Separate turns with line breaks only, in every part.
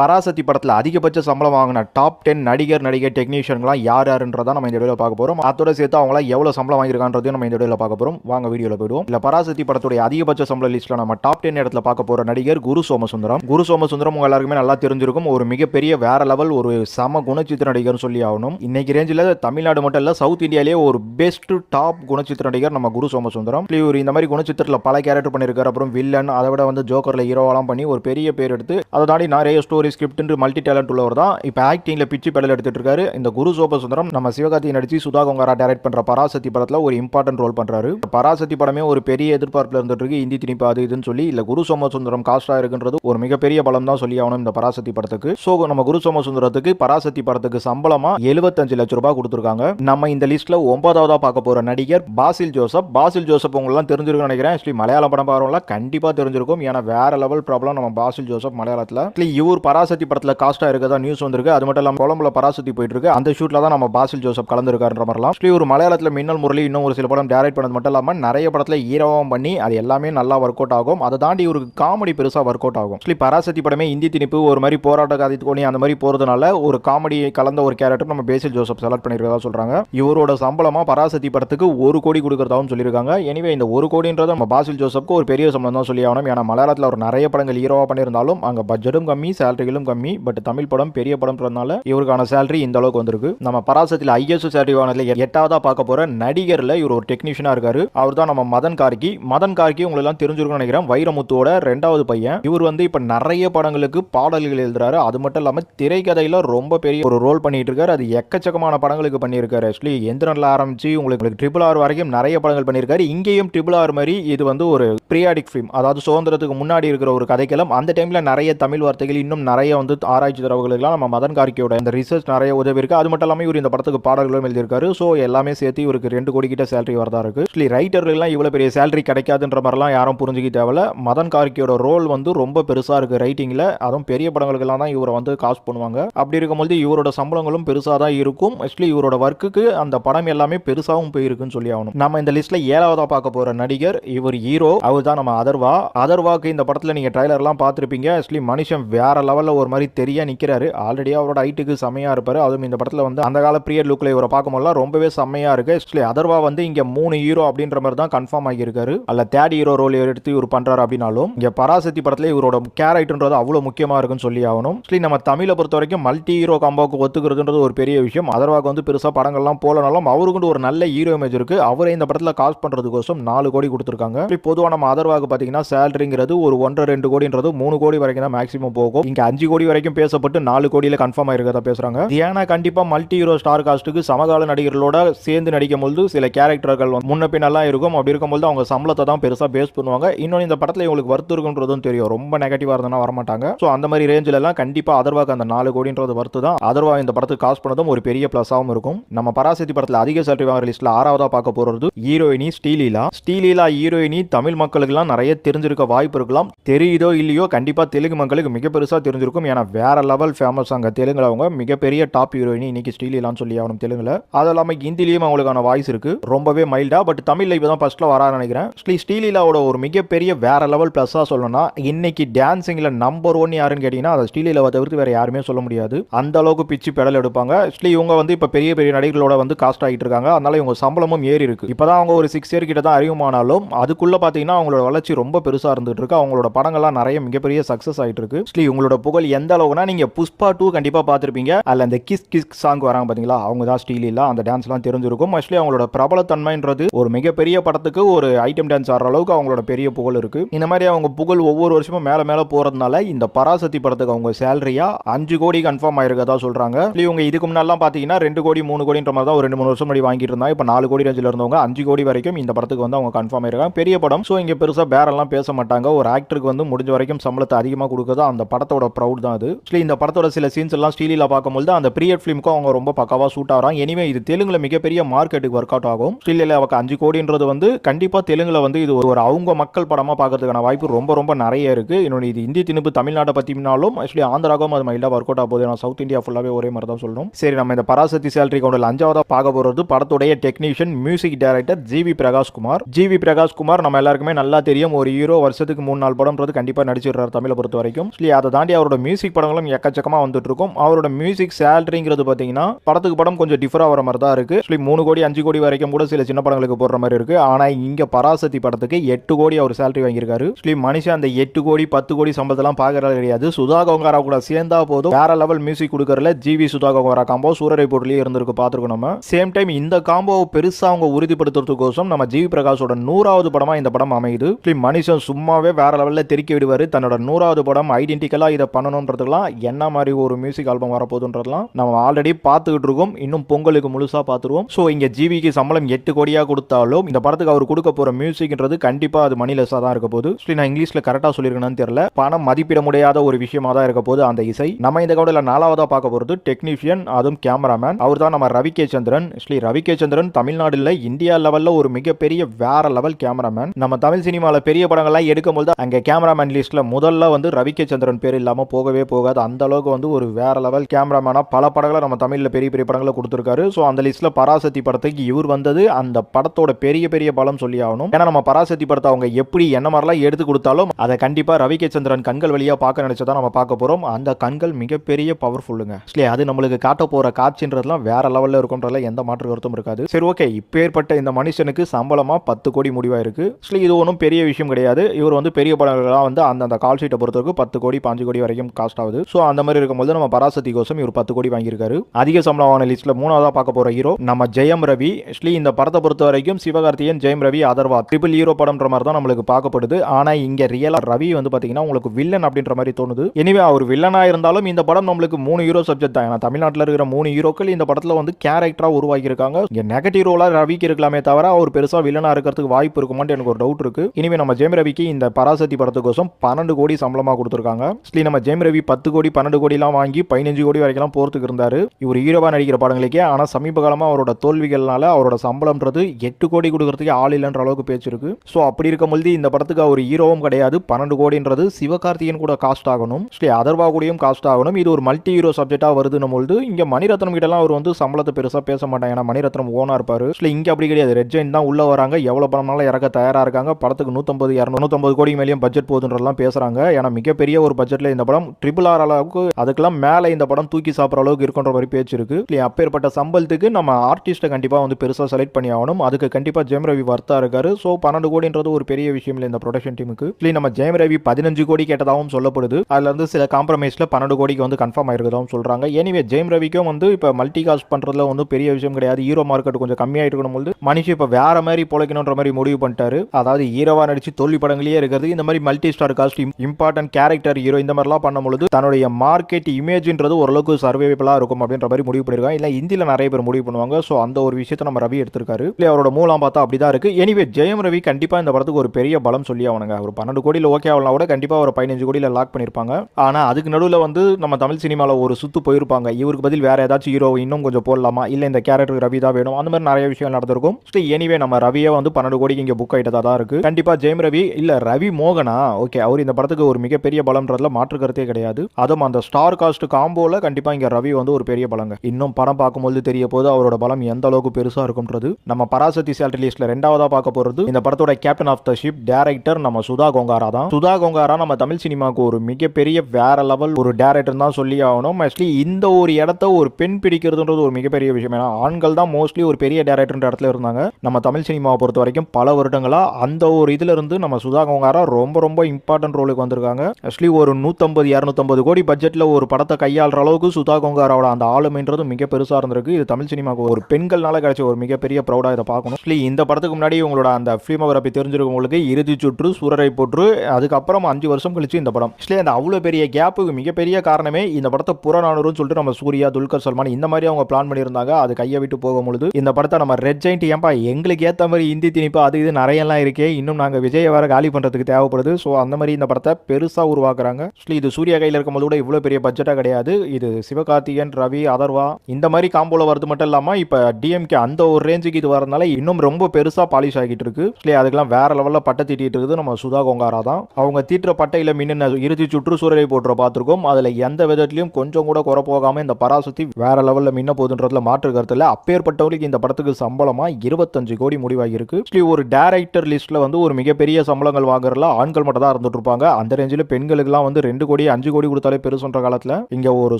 பராசக்தி படத்தில் அதிகபட்ச சம்பளம் வாங்கின டாப் டென் நடிகர் நடிகை டெக்னீஷியன்லாம் யார் யாருன்றதான் நம்ம இந்த வீடியோவில் பார்க்க போகிறோம் அதோட சேர்த்து அவங்களாம் எவ்வளோ சம்பளம் வாங்கியிருக்கான்றதையும் நம்ம இந்த வீடியோவில் பார்க்க போகிறோம் வாங்க வீடியோவில் போயிடுவோம். இல்லை பராசக்தி படத்துடைய அதிகபட்ச சம்பள லிஸ்ட்டில் நம்ம டாப் டென் இடத்துல பார்க்க போகிற நடிகர் குரு சோமசுந்தரம். குரு சோமசுந்தரம் உங்கள் எல்லாருக்குமே நல்லா தெரிஞ்சிருக்கும். ஒரு மிகப்பெரிய வேற லெவல் ஒரு சம குணச்சித்திர நடிகர்னு சொல்லி ஆகணும். இன்னைக்கு ரேஞ்சில் தமிழ்நாடு மட்டும் இல்லை சவுத் இந்தியாவிலே ஒரு பெஸ்ட் டாப் குணச்சித்திர நடிகர் நம்ம குரு சோமசுந்தரம். இவர் இந்த மாதிரி குணச்சித்திரத்தில் பல கேரக்டர் பண்ணியிருக்காரு அப்புறம் வில்லன் அதை விட வந்து ஜோக்கரில் ஹீரோவெல்லாம் பண்ணி ஒரு பெரிய பேர் எடுத்து அதை தாண்டி நிறைய ஸ்டோரி ஸ்கிரிப்ட் மல்டி டேலண்ட் உள்ளவர் தான். இப்போ ஆக்டிங்கில் பிச்சு பெடல் எடுத்துட்டு இருக்காரு இந்த குரு சோமசுந்தரம் நம்ம சிவகார்த்தி நடிச்சு சுதா கொங்காரா டைரக்ட் பண்ற பராசக்தி படத்தில் ஒரு இம்பார்ட்டன்ட் ரோல் பண்ணுறாரு பராசக்தி படமே ஒரு பெரிய எதிர்பார்ப்பில் இருந்துட்டு இருக்கு இந்தி திணிப்பு அது இதுன்னு சொல்லி இல்லை குரு சோமசுந்தரம் காஸ்டாக இருக்குன்றது ஒரு மிகப்பெரிய பலம் தான் சொல்லி ஆகணும் இந்த பராசக்தி படத்துக்கு. ஸோ நம்ம குரு சோமசுந்தரத்துக்கு பராசக்தி படத்துக்கு சம்பளமா எழுபத்தஞ்சு லட்ச ரூபாய் கொடுத்துருக்காங்க. நம்ம இந்த லிஸ்ட்டில் ஒன்பதாவதா பார்க்க போற நடிகர் பாசில் ஜோசப். பாசில் ஜோசப் உங்களெல்லாம் தெரிஞ்சிருக்கும் நினைக்கிறேன். ஆக்சுவலி மலையாள படம் பார்க்கலாம் கண்டிப்பாக தெரிஞ்சிருக்கும். ஏன்னா வேற லெவல் ப்ராப்ளம் நம்ம பாசில் ஜோசப் மலையாளத்தில். இவர் பரா பராசக்தி படத்துல காஸ்டா இருக்கதா நியூஸ் வந்திருக்கு. அது மட்டும் இல்லாமல் கொலம்புல பராசக்தி போயிட்டு இருக்கு அந்த ஷூட்ல தான் நம்ம பாசில் ஜோசப் கலந்துருக்காருன்ற மாதிரிலாம். ஆக்சுவலி ஒரு மலையாளத்தில் மின்னல் முரளி இன்னும் ஒரு சில படம் டைரக்ட் பண்ணது மட்டும் இல்லாமல் நிறைய படத்துல ஈரவம் பண்ணி அது எல்லாமே நல்லா ஒர்க் அவுட் ஆகும். அதை தாண்டி இவருக்கு காமெடி பெருசா ஒர்க் அவுட் ஆகும். ஆக்சுவலி பராசக்தி படமே இந்தி திணிப்பு ஒரு மாதிரி போராட்ட கதை கோணி அந்த மாதிரி போறதுனால ஒரு காமெடி கலந்த ஒரு கேரக்டர் நம்ம பேசில் ஜோசப் செலக்ட் பண்ணிருக்கதா சொல்றாங்க. இவரோட சம்பளமா பராசக்தி படத்துக்கு ஒரு கோடி கொடுக்கறதாவும் சொல்லியிருக்காங்க. எனிவே இந்த ஒரு கோடின்றது நம்ம பாசில் ஜோசப்க்கு ஒரு பெரிய சம்பளம் தான் சொல்லி ஆகணும். ஏன்னா மலையாளத்தில் ஒரு நிறைய படங்கள் ஹீரோவா பண்ணியிருந்தாலும் அங்கே பட்ஜெட்டும் கம்மி சேலரிகளும் கம்மி பட் தமிழ் படம் பெரிய படம்ன்றதுனால இவருக்கான சேலரி இந்த அளவுக்கு வந்திருக்கு. நம்ம பராசத்தில் ஐஎஸ்ஓ சேலரி வாங்கினதுல எட்டாவதா பார்க்க போற நடிகர்ல இவர் ஒரு டெக்னீஷியனா இருக்காரு. அவர் தான் நம்ம மதன் கார்கி. மதன் கார்கி உங்களுக்கு எல்லாம் தெரிஞ்சிருக்கும்னு நினைக்கிறேன். வைரமுத்துவோட ரெண்டாவது பையன். இவர் வந்து இப்ப நிறைய படங்களுக்கு பாடல்கள் எழுதுறாரு. அது மட்டும் இல்லாம திரைக்கதையில ரொம்ப பெரிய ஒரு ரோல் பண்ணிட்டு இருக்காரு. அது எக்கச்சக்கமான படங்களுக்கு பண்ணியிருக்காரு. ஆக்சுவலி எந்திரன்ல ஆரம்பிச்சு உங்களுக்கு ட்ரிபிள் ஆர் வரைக்கும் நிறைய படங்கள் பண்ணியிருக்காரு. இங்கேயும் ட்ரிபிள் ஆர் மாதிரி இது வந்து ஒரு பிரியாடிக் ஃபிலிம் அதாவது சுதந்திரத்துக்கு முன்னாடி இருக்கிற ஒரு கதைக்களம். அந்த டைம்ல நிறைய தமிழ் வார்த்தைகள் இன்னும் நிறைய வந்து ஆராய்ச்சி தரவுகளுக்கெல்லாம் நம்ம மதன் கார்கியோட இந்த ரிசர்ச் நிறைய உதவி இருக்கு அது மட்டும் இல்லாமல் இவர் இந்த படத்துக்கு பாடல்களும் எழுதியிருக்காரு. ஸோ எல்லாமே சேர்த்து இவருக்கு ரெண்டு கோடி கிட்ட சேலரி வரதா இருக்கு. ஆக்சுவலி ரைட்டர்கள்லாம் இவ்வளோ பெரிய சேலரி கிடைக்காதுன்ற மாதிரிலாம் யாரும் புரிஞ்சுக்க தேவையில்ல. மதன் கார்கியோட ரோல் வந்து ரொம்ப பெருசாக இருக்கு ரைட்டிங்கில் அதுவும் பெரிய படங்களுக்கெல்லாம் தான் இவரை வந்து காசு பண்ணுவாங்க. அப்படி இருக்கும்போது இவரோட சம்பளங்களும் பெருசாக தான் இருக்கும். ஆக்சுவலி இவரோட ஒர்க்குக்கு அந்த படம் எல்லாமே பெருசாகவும் போயிருக்குன்னு சொல்லி ஆகணும். நம்ம இந்த லிஸ்ட்டில் ஏழாவதாக பார்க்க போகிற நடிகர் இவர் ஹீரோ அவர் தான் நம்ம அதர்வா. அதர்வாக்கு இந்த படத்தில் நீங்கள் ட்ரைலர்லாம் பார்த்துருப்பீங்க. ஆக்சுவலி மனுஷன் வேற லெவலில் ஒரு மாதிரி தெரியா நிற்கிறாரு ஆல்ரெடி அவரோட ஹைட்டுக்கு செமையா இருப்பார். அதுவும் இந்த படத்துல வந்து அந்த கால பீரியட் லுக்கில் இவரை பார்க்கும்போதுலாம் ரொம்பவே செம்மையாக இருக்குது ஆக்சுவலி அதர்வா வந்து இங்க மூணு ஹீரோ அப்படின்ற மாதிரி தான் கன்ஃபார்ம் ஆகியிருக்காரு. அல்ல தேர்ட் ஹீரோ ரோல் எடுத்து இவர் பண்றாரு அப்படின்னாலும் இங்கே பராசக்தி படத்துல இவரோட கேரக்டர்ன்றது அவ்வளோ முக்கியமா இருக்குன்னு சொல்லி ஆகணும். ஆக்சுவலி நம்ம தமிழை பொறுத்த வரைக்கும் மல்டி ஹீரோ காம்போக்கு ஒத்துக்கிறதுன்றது ஒரு பெரிய விஷயம். அதர்வாக்கு வந்து பெருசாக படங்கள்லாம் போலனாலும் அவருக்குண்டு ஒரு நல்ல ஹீரோ இமேஜ் இருக்கு. அவரே இந்த படத்தில் காஸ்ட் பண்ணுறதுக்கோசம் நாலு கோடி கொடுத்துருக்காங்க. பொதுவாக நம்ம அதர்வாக்கு பார்த்தீங்கன்னா சேலரிங்கிறது ஒரு ஒன்றரை ரெண்டு கோடின்றது மூணு கோடி வரைக்கும் தான் மேக்ஸிமம் போகும். இங்க அஞ்சு கோடி வரைக்கும் பேசப்பட்டு நாலு கோடியில கன்ஃபார்ம் ஆயிருக்கதா பேசுறாங்க. தியானா கண்டிப்பா மல்டி ஹீரோ ஸ்டார் காஸ்ட்டுக்கு சமகால நடிகர்களோட சேர்ந்து நடிக்கும் போது சில கேரக்டர்கள் முன்ன பின்னெல்லாம் இருக்கும். அப்படி இருக்கும்போது அவங்க சம்பளத்தை தான் பெருசா பேஸ் பண்ணுவாங்க. இன்னொன்று இந்த படத்துல இவங்களுக்கு வர்த்து இருக்குன்றதும் தெரியும். ரொம்ப நெகட்டிவா இருந்தனா வரமாட்டாங்க. ஸோ அந்த மாதிரி ரேஞ்சில் எல்லாம் கண்டிப்பா அதர்வாக்கு அந்த நாலு கோடின்றது வர்த்து தான். அதர்வா இந்த படத்துக்கு காஸ்ட் பண்ணதும் ஒரு பெரிய பிளஸாகவும் இருக்கும். நம்ம பராசக்தி படத்துல அதிக சேலரி வாங்குற லிஸ்ட்ல ஆறாவதா பார்க்க போறது ஹீரோயினி ஸ்டீலீலா ஸ்டீலீலா ஹீரோயினி தமிழ் மக்களுக்குலாம் நிறைய தெரிஞ்சிருக்க வாய்ப்பு இருக்கலாம். தெரியுதோ இல்லையோ கண்டிப்பா தெலுங்கு மக்களுக்கு மிக பெருசா தெரிஞ்சிருக்கும். ஏன்னா வேற லெவல் ஃபேமஸ் அங்கே தெலுங்குல அவங்க மிகப்பெரிய டாப் ஹீரோயினி இன்னைக்கு ஸ்ரீலீலான்னு சொல்லி ஆகணும் தெலுங்குல. அது இல்லாமல் ஹிந்திலையும் அவங்களுக்கான வாய்ஸ் இருக்கு. ரொம்பவே மைல்டா பட் தமிழ்ல இப்போ தான் ஃபர்ஸ்ட்ல வரா நினைக்கிறேன். ஸ்ரீ ஸ்டீலீலாவோட ஒரு மிகப்பெரிய வேற லெவல் பிளஸ்ஸா சொல்லணும்னா இன்னைக்கு டான்சிங்ல நம்பர் ஒன் யாருன்னு கேட்டீங்கன்னா அதை ஸ்ரீலீலாவை தவிர்த்து வேற யாருமே சொல்ல முடியாது. அந்த அளவுக்கு பிச்சு பெடல் எடுப்பாங்க. ஆக்சுவலி இவங்க வந்து இப்போ பெரிய பெரிய நடிகர்களோட வந்து காஸ்ட் ஆகிட்டு இருக்காங்க. அதனால இவங்க சம்பளமும் ஏறி இருக்கு. இப்போதான் அவங்க ஒரு சிக்ஸ் இயர் கிட்ட தான் அறிவுமானாலும் அதுக்குள்ள பார்த்தீங்கன்னா அவங்களோட வளர்ச்சி ரொம்ப பெருசா இருந்துட்டு இருக்கு. அவங்களோட படங்கள்லாம் நிறைய மிகப்பெரிய சக்சஸ் ஆயிட்டு இருக்கு. ஆக்சுவலி உங்களோட புகழ் எந்த அளவுக்குனா நீங்க புஷ்பா டூ கண்டிப்பா பார்த்துருப்பீங்க. அதில் அந்த கிஸ் கிஸ் சாங் வராங்க பாத்தீங்களா? அவங்க தான் ஸ்டீலில் அந்த டான்ஸ்லாம் தெரிஞ்சிருக்கும். மோஸ்ட்லி அவங்களோட பிரபலத்தன்மைன்றது ஒரு மிகப்பெரிய படத்துக்கு ஒரு ஐட்டம் டான்ஸ் ஆடுற அளவுக்கு அவங்களோட பெரிய புகழ் இருக்கு. இந்த மாதிரி அவங்க புகழ் ஒவ்வொரு வருஷமும் மேல மேல போறதுனால இந்த பராசக்தி படத்துக்கு அவங்க சேலரியா அஞ்சு கோடி கன்ஃபார்ம் ஆயிருக்கதா சொல்றாங்க. இவங்க இதுக்கு முன்னாடிலாம் பாத்தீங்கன்னா ரெண்டு கோடி மூணு கோடின்ற மாதிரி தான் ஒரு ரெண்டு மூணு வருஷம் முன்னாடி வாங்கிட்டு இருந்தாங்க. இப்போ நாலு கோடி ரேஞ்சில் இருந்தவங்க அஞ்சு கோடி வரைக்கும் இந்த படத்துக்கு வந்து அவங்க கன்ஃபார்ம் ஆயிருக்காங்க. பெரிய படம். ஸோ இங்க பெருசா பேரெல்லாம் பேச மாட்டாங்க. ஒரு ஆக்டருக்கு வந்து முடிஞ்ச வரைக்கும் சம்பளத்தை அதிகமாக கொடுக்குறது அந்த படத்தோட ப்ரௌட் தான் அது. ஆக்சுவலி இந்த படத்தோட சில சீன்ஸ் எல்லாம் ஸ்டீலில் பார்க்கும்போது அந்த பீரியட் ஃபிலிமுக்கும் அவங்க ரொம்ப பக்காவாக சூட் ஆகிறாங்க. எனிவே இது தெலுங்குல மிகப்பெரிய மார்க்கெட்டுக்கு ஒர்க் அவுட் ஆகும். ஸ்டீலில் அவங்க அஞ்சு கோடின்றது வந்து கண்டிப்பாக தெலுங்குல வந்து இது ஒரு அவங்க மக்கள் படமா பார்க்கறதுக்கான வாய்ப்பு ரொம்ப ரொம்ப நிறைய இருக்கு. என்னோட இது இந்தி திணிப்பு தமிழ்நாட்டை பற்றினாலும் ஆக்சுவலி ஆந்திராவும் அது மைல்டாக ஒர்க் அவுட் ஆகுது நான் சவுத் இந்தியா ஃபுல்லாகவே ஒரே மாதிரி தான் சொல்லணும். சரி நம்ம இந்த பராசக்தி சேலரி கவுண்டில் அஞ்சாவதாக பார்க்க போகிறது படத்துடைய technician music director GV Prakash Kumar. GV Prakash Kumar நம்ம எல்லாருக்குமே நல்லா தெரியும். ஒரு ஹீரோ வருஷத்துக்கு மூணு நாள் படம்ன்றது கண்டிப்பாக நடிச்சிடுறாரு தமிழை பொறுத்த வரைக்கும் அதை தாண்டி அவர் அவரோட மியூசிக் படங்களும் எக்கச்சக்கமாக வந்துட்டு இருக்கும் அவரோட மியூசிக் சேலரிங்கிறது பார்த்தீங்கன்னா படத்துக்கு படம் கொஞ்சம் டிஃபர் ஆகிற மாதிரி தான் இருக்கு. ஆக்சுவலி மூணு கோடி அஞ்சு கோடி வரைக்கும் கூட சில சின்ன படங்களுக்கு போடுற மாதிரி இருக்கு. ஆனால் இங்கே பராசக்தி படத்துக்கு எட்டு கோடி அவர் சேலரி வாங்கியிருக்காரு. ஆக்சுவலி மனுஷன் அந்த எட்டு கோடி பத்து கோடி சம்பளத்தெல்லாம் பார்க்கறது கிடையாது. சுதா கோங்காரா கூட சேர்ந்தா போதும். வேற லெவல் மியூசிக் கொடுக்கறதுல ஜிவி சுதா கோங்காரா காம்போ சூரரை போட்டுலயே இருந்திருக்கு பார்த்துருக்கோம் நம்ம. சேம் டைம் இந்த காம்போவை பெருசா அவங்க உறுதிப்படுத்துறதுக்கோசம் நம்ம ஜிவி பிரகாஷோட நூறாவது படமா இந்த படம் அமையுது. மனுஷன் சும்மாவே வேற லெவல்ல தெருக்கி விடுவாரு. தன்னோட நூறாவது படம் ஐடென்டிக்கலா இதை பண்ணணுன்றதுலாம் என்ன மாதிரி ஒரு மியூசிக் ஆல்பம் வரப்போகுதுன்றதுலாம் நம்ம ஆல்ரெடி பார்த்துக்கிட்டு இருக்கோம் இன்னும் பொங்கலுக்கு முழுசாக பார்த்துருவோம். ஸோ இங்கே ஜிவிக்கு சம்பளம் எட்டு கோடியாக கொடுத்தாலும் இந்த படத்துக்கு அவர் கொடுக்க போகிற மியூசிக்ன்றது கண்டிப்பாக அது மணிலெஸ்ஸாக தான் இருக்க போகுது. ஸோ நான் இங்கிலீஷில் கரெக்டாக சொல்லியிருக்கேன்னு தெரியல. பணம் மதிப்பிட முடியாத ஒரு விஷயமா தான் இருக்க போகுது அந்த இசை. நம்ம இந்த கவுண்டில் நாலாவதாக பார்க்க போகிறது டெக்னீஷியன் அதுவும் கேமராமேன் அவர் தான் நம்ம ரவி கே சந்திரன் ஸ்ரீ ரவி கே சந்திரன் தமிழ்நாடுல இந்தியா லெவலில் ஒரு மிகப்பெரிய வேற லெவல் கேமராமேன் நம்ம தமிழ் சினிமாவில் பெரிய படங்கள்லாம் எடுக்கும்போது அங்கே கேமராமேன் லிஸ்ட்டில் முதல்ல வந்து ரவி கே சந்திரன் பேர் இல்லாமல் போகவே போகாது. அந்த அளவுக்கு வந்து ஒரு வேற லெவல் கேமராமேனாக பல படங்களை நம்ம தமிழ்ல பெரிய பெரிய படங்களை கொடுத்துருக்காரு. ஸோ அந்த லிஸ்ட்ல பராசக்தி படத்துக்கு இவர் வந்தது அந்த படத்தோட பெரிய பெரிய பலம் சொல்லி ஆகணும். ஏன்னா நம்ம பராசக்தி படத்தை அவங்க எப்படி என்ன மாதிரிலாம் எடுத்து கொடுத்தாலும் அதை கண்டிப்பா ரவிகே சந்திரன் கண்கள் வழியா பார்க்க நினச்சதான் நம்ம பார்க்க போறோம். அந்த கண்கள் மிகப்பெரிய பவர்ஃபுல்லுங்க ஆக்சுவலி அது நம்மளுக்கு காட்ட போகிற காட்சின்றதுலாம் வேற லெவல்ல இருக்கும்ன்றதுல எந்த மாற்று கருத்தும் இருக்காது. சரி ஓகே இப்பேற்பட்ட இந்த மனுஷனுக்கு சம்பளமா பத்து கோடி முடிவாக இருக்குது இது ஒன்றும் பெரிய விஷயம் கிடையாது. இவர் வந்து பெரிய படங்கள்லாம் வந்து அந்த கால் ஷீட்டை பொறுத்தவரைக்கும் பத்து கோடி பாஞ்சு கோடி வரைக்கும் காஸ்ட் ஆகுது. ஸோ அந்த மாதிரி இருக்கும்போது நம்ம பராசக்தி கோசம் இவர் பத்து கோடி வாங்கியிருக்காரு. அதிக சம்பளமான லிஸ்ட்ல மூணாவதா பார்க்க போற ஹீரோ நம்ம ஜெயம் ரவி. ஆக்சுவலி இந்த படத்தை பொறுத்த வரைக்கும் சிவகார்த்தியன் ஜெயம் ரவி அதர்வா ட்ரிபிள் ஹீரோ படம்ன்ற மாதிரி தான் நம்மளுக்கு பார்க்கப்படுது. ஆனா இங்க ரியலா ரவி வந்து பாத்தீங்கன்னா உங்களுக்கு வில்லன் அப்படின்ற மாதிரி தோணுது. எனிவே அவர் வில்லனா இருந்தாலும் இந்த படம் நம்மளுக்கு மூணு ஹீரோ சப்ஜெக்ட் தான். ஏன்னா தமிழ்நாட்டில் இருக்கிற மூணு ஹீரோக்கள் இந்த படத்துல வந்து கேரக்டரா உருவாக்கியிருக்காங்க. இங்க நெகட்டிவ் ரோலா ரவிக்கு இருக்கலாமே தவிர அவர் பெருசா வில்லனா இருக்கிறதுக்கு வாய்ப்பு இருக்குமான்னு எனக்கு ஒரு டவுட் இருக்கு. இனிமே நம்ம ஜெயம் ரவிக்கு இந்த பராசக்தி படத்துக்கோசம் பன்னெண்டு கோடி சம்பளமா கொடுத்துருக்காங்க. ஸ்லீ நம்ம ஜெயம் ரவி பத்து கோடி பன்னெண்டு கோடிலாம் வாங்கி பதினஞ்சு கோடி வரைக்கும் போகிறதுக்கு இருந்தார். இவர் ஹீரோவாக நடிக்கிற படங்களுக்கே. ஆனால் சமீப காலமாக அவரோட தோல்விகள்னால அவரோட சம்பளம்ன்றது எட்டு கோடி கொடுக்கறதுக்கு ஆள் இல்லைன்ற அளவுக்கு பேச்சு இருக்கு ஸோ அப்படி இருக்கும்போது இந்த படத்துக்கு அவர் ஹீரோவும் கிடையாது. பன்னெண்டு கோடின்றது சிவகார்த்திகன் கூட காஸ்ட் ஆகணும். ஸ்ரீ அதர்வா கூடயும் காஸ்ட் ஆகணும். இது ஒரு மல்டி ஹீரோ சப்ஜெக்டாக வருதுன்னும் இங்கே மணிரத்னம் கிட்டலாம் அவர் வந்து சம்பளத்தை பெருசாக பேச மாட்டாங்க. ஏன்னா மணிரத்னம் ஓனாக இருப்பார். ஸ்ரீ இங்கே அப்படி கிடையாது. ரெட் ஜெயின் தான் உள்ளே வராங்க. எவ்வளோ பணம்னாலும் இறக்க தயாராக இருக்காங்க. படத்துக்கு நூற்றம்பது இரநூறு நூற்றம்பது கோடி மேலேயும் பட்ஜெட் போகுதுன்றலாம் பேசுகிறாங்க ஏன்னா மிகப்பெரிய ஒரு பட்ஜெட்டில் இந்த படம் ட்ரிபிள் ஆர் அளவுக்கு அதுக்கெல்லாம் மேலே இந்த படம் தூக்கி சாப்பிட்ற அளவுக்கு இருக்குன்ற மாதிரி பேச்சு இருக்கு. இல்லையா? அப்பேற்பட்ட சம்பளத்துக்கு நம்ம ஆர்டிஸ்ட்டை கண்டிப்பாக வந்து பெருசாக செலக்ட் பண்ணி ஆகணும். அதுக்கு கண்டிப்பாக ஜெயம் ரவி வர்த்தா இருக்காரு. ஸோ பன்னெண்டு கோடின்றது ஒரு பெரிய விஷயம் இல்லை இந்த ப்ரொடக்ஷன் டீமுக்கு இல்லை நம்ம ஜெயம் ரவி பதினஞ்சு கோடி கேட்டதாகவும் சொல்லப்படுது. அதுல இருந்து சில காம்ப்ரமைஸில் பன்னெண்டு கோடிக்கு வந்து கன்ஃபார்ம் ஆயிருக்கதாகவும் சொல்றாங்க. எனிவே ஜெயம் ரவிக்கும் வந்து இப்போ மல்டி காஸ்ட் பண்றதுல வந்து பெரிய விஷயம் கிடையாது. ஹீரோ மார்க்கெட் கொஞ்சம் கம்மியாக இருக்கணும் போது மனுஷன் இப்போ வேற மாதிரி பொழைக்கணுன்ற மாதிரி முடிவு பண்ணிட்டாரு. அதாவது ஹீரோவா நடிச்சு தோல்வி படங்களே இருக்கிறது. இந்த மாதிரி multi star cast important character hero இந்த மாதிரிலாம் பண்ணும்பொழுது தன்னுடைய மார்க்கெட் இமேஜ்ன்றது ஓரளவுக்கு சர்வேபிளா இருக்கும் அப்படின்ற மாதிரி முடிவு பண்ணிருக்காங்க. இல்லை இந்தியில நிறைய பேர் முடிவு பண்ணுவாங்க. ஸோ அந்த ஒரு விஷயத்தை நம்ம ரவி எடுத்திருக்காரு. இல்லை அவரோட மூலம் பார்த்தா அப்படிதான் இருக்கு. எனிவே ஜெயம் ரவி கண்டிப்பா இந்த படத்துக்கு ஒரு பெரிய பலம் சொல்லி அவனுங்க ஒரு பன்னெண்டு கோடியில் ஓகே ஆகலாம் கூட கண்டிப்பா ஒரு பதினஞ்சு கோடியில் லாக் பண்ணிருப்பாங்க. ஆனா அதுக்கு நடுவில் வந்து நம்ம தமிழ் சினிமாவில் ஒரு சுத்து போயிருப்பாங்க. இவருக்கு பதில் வேற ஏதாச்சும் ஹீரோ இன்னும் கொஞ்சம் போடலாமா? இல்லை இந்த கேரக்டர் ரவி தான் வேணும்? அந்த மாதிரி நிறைய விஷயம் நடந்திருக்கும். எனிவே நம்ம ரவியை வந்து பன்னெண்டு கோடிக்கு இங்கே புக் ஆகிட்டதாக தான் இருக்கு. கண்டிப்பா ஜெயம் ரவி இல்ல ரவி மோகனா ஓகே அவர் இந்த படத்துக்கு ஒரு மிகப்பெரிய பலம்ன்றதுல மாற்று கருத்தே கிடையாது. அதுவும் அந்த ஸ்டார் காஸ்ட் காம்போல கண்டிப்பா இங்க ரவி வந்து ஒரு பெரிய பலங்க. இன்னும் படம் பார்க்கும்போது தெரிய போது அவரோட பலம் எந்த அளவுக்கு பெருசா இருக்கும்ன்றது. நம்ம பராசக்தி சேலரி லிஸ்ட்ல ரெண்டாவதா பார்க்க போறது இந்த படத்தோட captain of the ship director நம்ம சுதா கோங்காரா தான். சுதா கோங்காரா நம்ம தமிழ் சினிமாவுக்கு ஒரு மிகப்பெரிய வேற லெவல் ஒரு டேரக்டர் தான் சொல்லி ஆகணும். மோஸ்ட்லி இந்த ஒரு இடத்த ஒரு பெண் பிடிக்கிறதுன்றது ஒரு மிகப்பெரிய விஷயம். ஏன்னா ஆண்கள் தான் மோஸ்ட்லி ஒரு பெரிய டேரக்டர்ன்ற இடத்துல இருந்தாங்க. நம்ம தமிழ் சினிமாவை பொறுத்த வரைக்கும் பல வருடங்களா அந்த ஒரு இதுல இருந்து நம்ம சுதா கோங்காரா ரொம்ப ரொம்ப இம்பார்ட்டன்ட் ரோலுக்கு வந்திருக்காங்க. ஆக்சுவலி ஒரு நூத்தம்பது இரநூத்தம்பது கோடி பட்ஜெட்ல ஒரு படத்தை கையாளுற அளவுக்கு சுதா கொங்காரோட அந்த ஆளுமைன்றது மிக பெருசாக இருந்திருக்கு. இது தமிழ் சினிமாவுக்கு ஒரு பெண்கள்னால கிடைச்ச ஒரு மிகப்பெரிய ப்ரௌடா இதை பார்க்கணும். ஆக்சுவலி இந்த படத்துக்கு முன்னாடி உங்களோட அந்த ஃபிலிமோகிராஃபி தெரிஞ்சிருக்கவங்களுக்கு இறுதி சுற்று சூரரை போற்று அதுக்கப்புறம் அஞ்சு வருஷம் கழிச்சு இந்த படம். ஆக்சுவலி அந்த அவ்வளோ பெரிய கேப்புக்கு மிகப்பெரிய காரணமே இந்த படத்தை புறநானூறுன்னு சொல்லிட்டு நம்ம சூர்யா துல்கர் சல்மான் இந்த மாதிரி அவங்க பிளான் பண்ணியிருந்தாங்க. அது கையை விட்டு போகும்பொழுது இந்த படத்தை நம்ம ரெட் ஜெயின்ட் ஏன்பா எங்களுக்கு ஏற்ற மாதிரி இந்தி திணிப்பு அது இது நிறையெல்லாம் இருக்கே இன்னும் நாங்கள் விஜய் வேற காலி பண்ணுறதுக்கு தேவைப்படுது. ஸோ அந்த மாதிரி இந்த படத்தை பெருசாக உருவாக்குறாங்க. ஆக்சுவலி இது சூர்யா கையில் இருக்கும்போது கூட இவ்வளோ பெரிய பட்ஜெட்டாக கிடையாது. இது சிவகார்த்திகன் ரவி அதர்வா இந்த மாதிரி காம்போல வருது மட்டும் இல்லாமல் இப்போ டிஎம்கே அந்த ஒரு ரேஞ்சுக்கு இது வரதுனால இன்னும் ரொம்ப பெருசாக பாலிஷ் ஆகிட்டு இருக்கு. அதுக்கெல்லாம் வேற லெவலில் பட்டை தீட்டிட்டு இருக்குது. நம்ம சுதா கொங்காரா தான். அவங்க தீட்டுற பட்டையில் மின்னு இறுதி சுற்றுச்சூழலை போட்டுற பார்த்துருக்கோம். அதில் எந்த விதத்துலையும் கொஞ்சம் கூட குறை போகாமல் இந்த பராசக்தி வேற லெவலில் மின்ன போகுதுன்றதுல மாற்று கருத்தில் இல்லை. அப்பேற்பட்டவங்களுக்கு இந்த படத்துக்கு சம்பளமா இருபத்தஞ்சு கோடி முடிவாகி இருக்கு ஆக்சுவலி ஒரு டேரக்டர் லிஸ்ட்ல வந்து ஒரு மிகப்பெரிய சம்பளங்கள் வாங்குறதுல ஆண்கள் மட்டும் தான் இருந்துட்டு இருப்பாங்க. அந்த ரேஞ்சில் பெண்களுக்குலாம் வந்து ரெண்டு கோடி அஞ்சு கோடி கொடுத்தாலே பெருசுன்ற காலத்தில். இங்கே ஒரு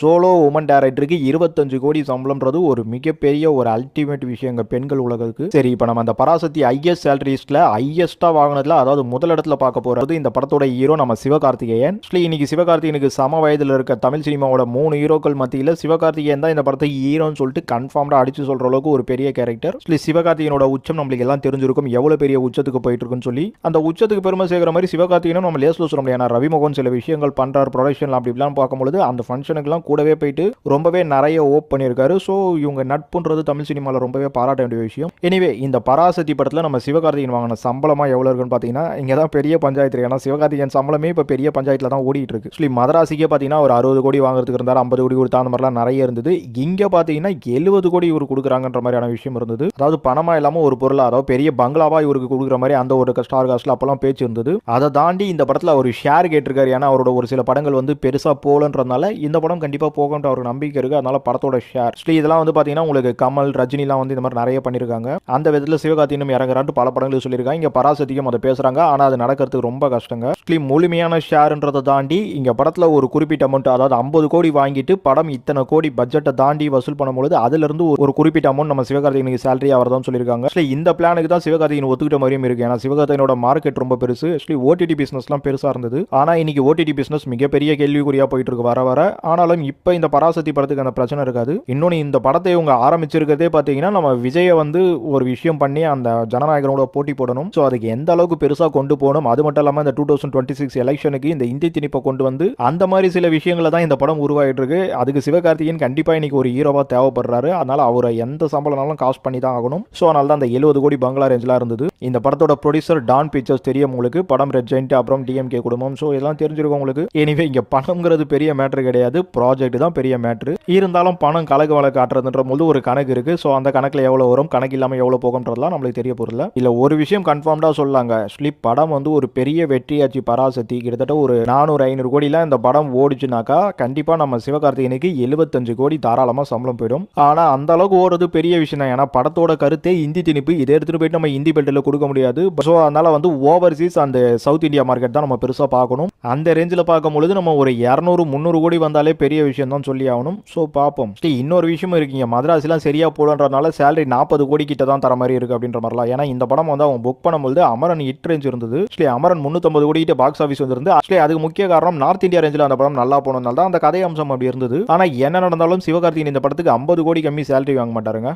சோலோ உமன் டேரக்டருக்கு இருபத்தஞ்சு கோடி சம்பளம்ன்றது ஒரு மிகப்பெரிய ஒரு அல்டிமேட் விஷயம் எங்கள் பெண்கள் உலகத்துக்கு. சரி இப்போ நம்ம அந்த பராசக்தி ஐஎஸ் சேலரிஸ்ட்ல ஹையஸ்டா வாங்கினதுல அதாவது முதலிடத்தில் பார்க்க போறது இந்த படத்தோட ஹீரோ நம்ம சிவகார்த்திகேயன். ஆக்சுவலி இன்னைக்கு சிவகார்த்திகேயனுக்கு சம வயதில் இருக்க தமிழ் சினிமாவோட மூணு ஹீரோக்கள் மத்தியில் சிவகார்த்திகேயன் தான் இந்த படத்தை ஹீரோன்னு சொல்லிட்டு கன்ஃபார்ம்டா அடிச்சு சொல்ற அளவுக்கு ஒரு பெரிய கேரக்டர் ஆக்சுவலி சிவகார்த்திகேயனோட உச்சம் நம்மளுக்கு எல்லாம் தெரிஞ்சிருக்கும். எவ்வளவு பெரிய உச்சத்துக்கு போயிட்டு இருக்குன்னு சொல்லி அந்த உச்சத்துக்கு பெருமை சேர்க்கிற மாதிரி சிவகார்த்திகேயனும் நம்ம லேஸ்ல சொல்ல முடியாது ஏன்னா ரவிமோகன் சில விஷயங்கள் பண்ணுறாரு ப்ரொடக்ஷன் அப்படி இப்படிலாம் பார்க்கும்பொழுது அந்த ஃபங்க்ஷனுக்குலாம் கூடவே போயிட்டு ரொம்பவே நிறைய ஓப் பண்ணியிருக்காரு. ஸோ இவங்க நட்புன்றது தமிழ் சினிமாவில் ரொம்பவே பாராட்ட வேண்டிய விஷயம். எனிவே இந்த பராசக்தி படத்தில் நம்ம சிவகார்த்திகேயன் வாங்கின சம்பளமா எவ்வளோ இருக்குன்னு பார்த்தீங்கன்னா இங்கே தான் பெரிய பஞ்சாயத்து இருக்கு. ஏன்னா சிவகார்த்திகேயன் சம்பளமே இப்போ பெரிய பஞ்சாயத்தில் தான் ஓடிட்டு இருக்கு ஆக்சுவலி மதராசிக்கே பார்த்தீங்கன்னா ஒரு அறுபது கோடி வாங்குறதுக்கு இருந்தார் ஐம்பது கோடி கொடுத்தா அந்த மாதிரிலாம் நிறைய இருந்தது. இங்கே பார்த்தீங்கன்னா எழுபது கோடி இவர் கொடுக்குறாங்கன்ற மாதிரியான விஷயம் இருந்தது. அதாவது பணமா இல்லாமல் ஒரு பொருளாக அதாவது பெரிய பங்களாவா இவருக்கு கொடுக்குற மாதிரி அந்த ஒரு ஸ்டார் காஸ்ட்ல அப்பெல்லாம் பேச்சு இருந்தது. அதை தாண்டி இந்த படத்தில் அவர் ஷேர் கேட்டிருக்காரு. ஏன்னா அவரோட ஒரு சில படங்கள் வந்து பெருசாக போகலன்றதுனால இந்த படம் கண்டிப்பாக போகன்ற ஒரு நம்பிக்கை இருக்கு. அதனால படத்தோட ஷேர் ஸ்ரீ இதெல்லாம் வந்து பார்த்தீங்கன்னா உங்களுக்கு கமல் ரஜினிலாம் வந்து இந்த மாதிரி நிறைய பண்ணியிருக்காங்க அந்த விதத்தில் சிவகார்த்தினும் இறங்குறான்ட்டு பல படங்கள் சொல்லியிருக்காங்க. இங்கே பராசக்தியும் அதை பேசுறாங்க. ஆனால் அது நடக்கிறதுக்கு ரொம்ப கஷ்டங்க. ஸ்ரீ முழுமையான ஷேர்ன்றதை தாண்டி இங்கே படத்தில் ஒரு குறிப்பிட்ட அமௌண்ட் அதாவது ஐம்பது கோடி வாங்கிட்டு படம் இத்தனை கோடி பட்ஜெட்டை தாண்டி வசூல் பண்ணும்பொழுது அதுலேருந்து ஒரு குறிப்பிட்ட அமௌண்ட் நம்ம சிவகார்த்திகனுக்கு சேலரி ஆகிறதான்னு சொல்லியிருக்காங்க. ஆக்சுவலி இந்த பிளானுக்கு தான் சிவகார்த்திகன் ஒத்துக்கிட்ட மாதிரியும் இருக்கு. ஏன்னா சிவகார்த்திகனோட மார்க்கெட் ரொம்ப பெருசு. ஆக்சுவலி ஓடிடி பிஸ்னஸ்லாம் பெருசாக இருந்தது. ஆனால் இன்னைக்கு ஓடிடி பிசினஸ் மிகப்பெரிய கேள்விக்குறியாக போயிட்டு இருக்கு வர வர. ஆனாலும் இப்போ இந்த பராசக்தி படத்துக்கு அந்த பிரச்சனை இருக்காது. இன்னொன்று இந்த படத்தை இவங்க ஆரம்பிச்சிருக்கிறதே பார்த்தீங்கன்னா நம்ம விஜயை வந்து ஒரு விஷயம் பண்ணி அந்த ஜனநாயகனோட போட்டி போடணும். ஸோ அதுக்கு எந்த அளவுக்கு பெருசாக கொண்டு போகணும்? அது மட்டும் இல்லாமல் இந்த டூ தௌசண்ட் டுவெண்ட்டி சிக்ஸ் எலெக்ஷனுக்கு இந்த இந்தி திணிப்பை கொண்டு வந்து அந்த மாதிரி சில விஷயங்களை தான் இந்த படம் உருவாகிட்டு இருக்கு அதுக்கு சிவகார்த்திகேயன் கண்டிப்பாக இன்னைக்கு ஒரு ஹீரோவாக தேவைப்படுறாரு. அதனால அவரை எந்த சம்பளம்னாலும் காஸ்ட் பண்ணி தான் ஆகணும். ஸோ அதனால தான் அந்த எழுபது கோடி பங்களா ரேஞ்சிலாம் இருந்தது. இந்த படத்தோட ப்ரொடியூசர் டான் பிக்சர்ஸ் தெரியும் உங்களுக்கு. படம் ரெட் ஜெயின்ட் அப்புறம் டிஎம்கே குடும்பம். ஸோ இதெல்லாம் தெரிஞ்சிருக்கும் உங்களுக்கு. எனிவே இங்கே பணம்ங்கிறது பெரிய மேட்ரு கிடையாது. ப்ராஜெக்ட் தான் பெரிய மேட்ரு இருந்தாலும் பணம் கலக்கு வழக்கு ஆட்டுறதுன்ற போது ஒரு கணக்கு இருக்கு. ஸோ அந்த கணக்கில் எவ்வளோ வரும்? கணக்கு இல்லாமல் எவ்வளோ போகும்ன்றதுலாம் நம்மளுக்கு தெரிய போகிறல இல்லை ஒரு விஷயம் கன்ஃபார்ம்டாக சொல்லாங்க. ஸ்லிப் படம் வந்து ஒரு பெரிய வெற்றியாச்சு பராசக்தி. கிட்டத்தட்ட ஒரு நானூறு ஐநூறு கோடிலாம் இந்த படம் ஓடிச்சுனாக்கா கண்டிப்பாக நம்ம சிவகார்த்திகனுக்கு எழுபத்தஞ்சு கோடி தாராளமாக சம்பளம் போயிடும். ஆனால் அந்த அளவுக்கு ஓடுறது பெரிய விஷயம் தான். ஏன்னா படத்தோட கருத்தே இந்தி திணிப்பு. இதை எடுத்துகிட்டு போயிட்டு நம்ம இந்தி பெல்ட்டில் கொடுக்க முடியாது. ஸோ அதனால் வந்து ஓவர்சீஸ் அந்த சவுத் இந்தியா மார்க்கெட் தான் நம்ம பெருசாக பார்க்கணும். அந்த ரேஞ்சில் பார்க்கும் பொழுது நம்ம ஒரு இரநூறு முந்நூறு கோடி வந்தாலே பெரிய விஷயம் தான் சொல்லி ஆகணும். ஸோ பார்ப்போம். ஸ்ரீ இன்னொரு விஷயமும் இருக்கீங்க மதராசிலாம் சரியா போலன்றனால சேலரி நாற்பது கோடி கிட்ட தான் தர மாதிரி இருக்கு அப்படின்ற மாதிரிலாம். ஏன்னா இந்த படம் வந்து அவன் புக் பண்ணும்போது அமரன் ஹிட் ரேஞ்ச் இருந்தது. ஆக்சுவலி அமரன் முந்நூற்றம்பது கோடி கிட்ட பாக்ஸ் ஆஃபீஸ் வந்திருந்து ஆக்சுவலி அதுக்கு முக்கிய காரணம் நார்த் இந்தியா ரேஞ்சில் அந்த படம் நல்லா போனதுனால தான் அந்த கதை அம்சம் அப்படி இருந்தது. ஆனால் என்ன நடந்தாலும் சிவகார்த்திகேயன் இந்த படத்துக்கு ஐம்பது கோடி கம்மி சேலரி வாங்க மாட்டாருங்க.